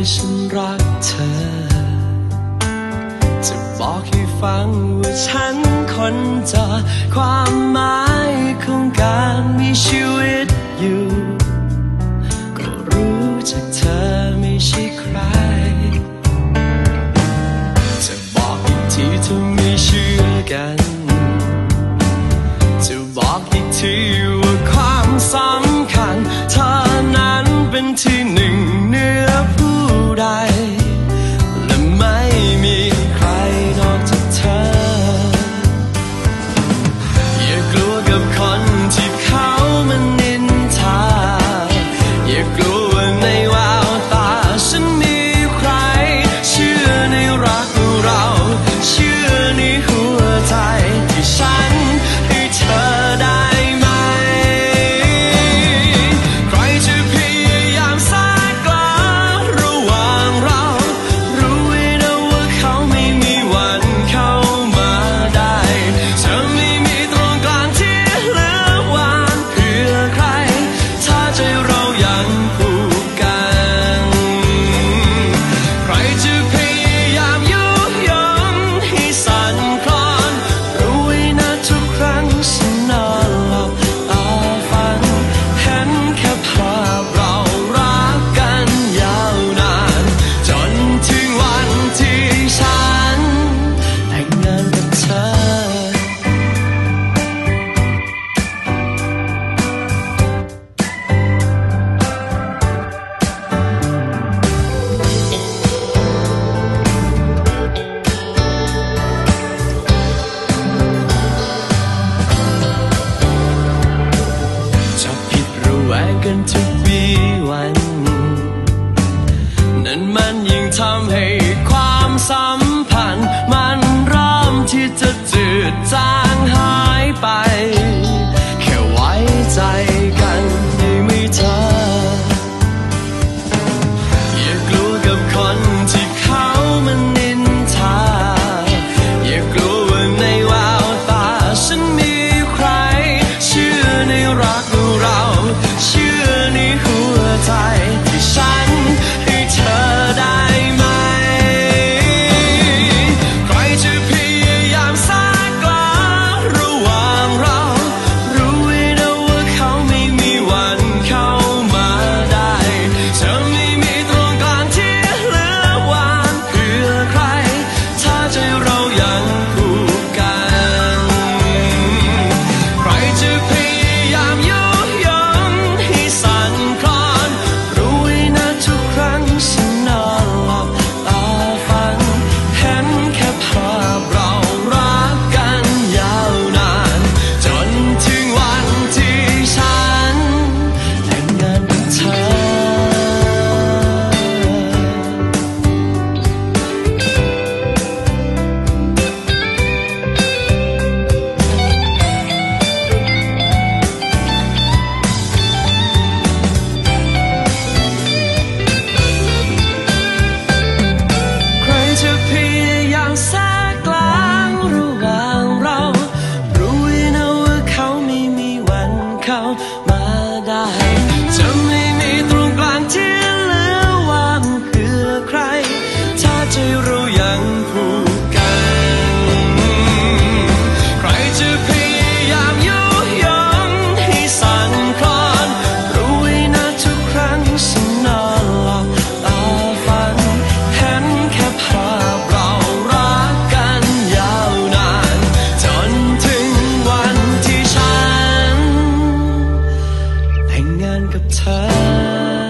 าฉันรักเธอ จะบอกให้ฟังว่าฉันคนจะความหมายของการมีชีวิตอยู่ ก็รู้จากเธอไม่ใช่ใคร จะบอกอีกทีถ้าไม่เชื่อกัน กันทุกวีวัน นั้นมันยิ่งทำให้ความซ้ำ งานกับเธอ